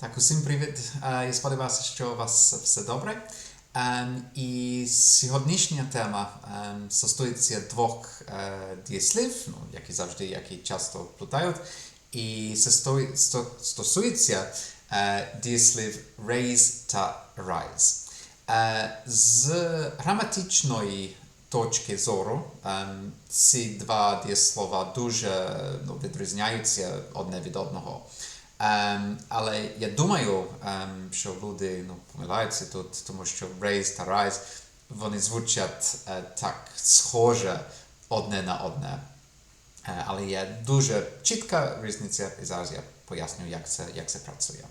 Так, усім привіт. Я сподіваюся, що у вас все добре. І сьогоднішня тема ем, стосується двох дієслів, ну, які завжди, які часто плутають, і стосується дієслів raise та rise. З граматичної точки зору ці два дієслова дуже ну, відрізняються одне від одного. Ем, але я думаю, ем, що люди ну, помиляються тут, тому що raise та rise вони звучать е, так схоже одне на одне. Е, але є дуже чітка різниця, і зараз я поясню, як це, як це працює.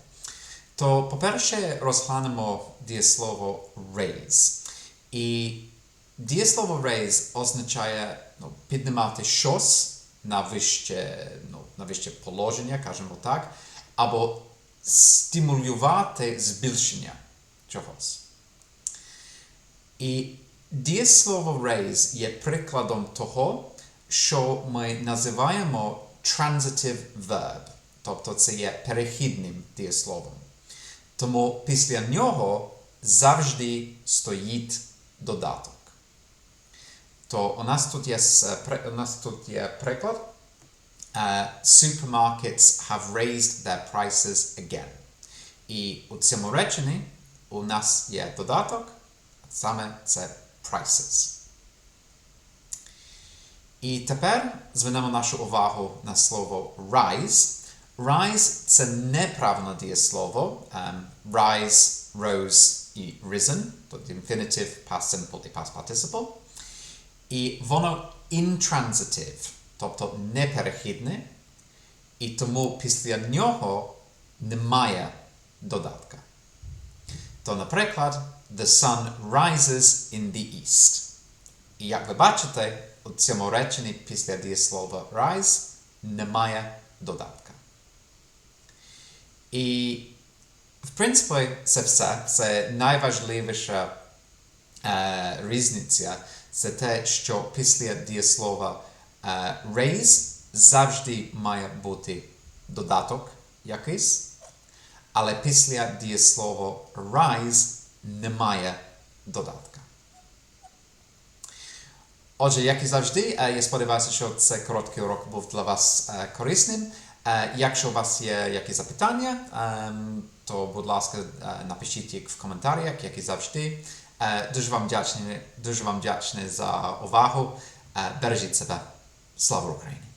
То, по-перше, розглянемо дієслово raise. І дієслово raise означає ну, піднімати щось на вище, ну, на вище положення, кажемо так, або стимулювати збільшення чогось. І дієслово raise є прикладом того, що ми називаємо transitive verb, тобто це є перехідним дієсловом. Тому після нього завжди стоїть додаток. То у нас тут є, у нас тут є приклад. Uh, supermarkets have raised their prices again. І у цьому реченні у нас є додаток, саме це prices. І тепер звернемо нашу увагу на слово rise. Rise це неправильне дієслово. Um, rise, rose і risen, тобто infinitive, past simple і past participle. І воно intransitive, тобто неперехідне, і тому після нього немає додатка. То, наприклад, the sun rises in the east. І як ви бачите, у цьому реченні після дієслова rise немає додатка. І, в принципі, це все. Це найважливіша е, різниця. Це те, що після дієслова raise завжди має бути додаток якийсь, але після дієслова rise немає додатка. Отже, як і завжди, е, я сподіваюся, що цей короткий урок був для вас е, корисним. Е, Якщо у вас є якісь запитання, ем, то, будь ласка, е, напишіть їх в коментарях, як і завжди. Е, Дуже вам вдячний, дуже вам вдячний за увагу. Е, Бережіть себе. Слава Україні!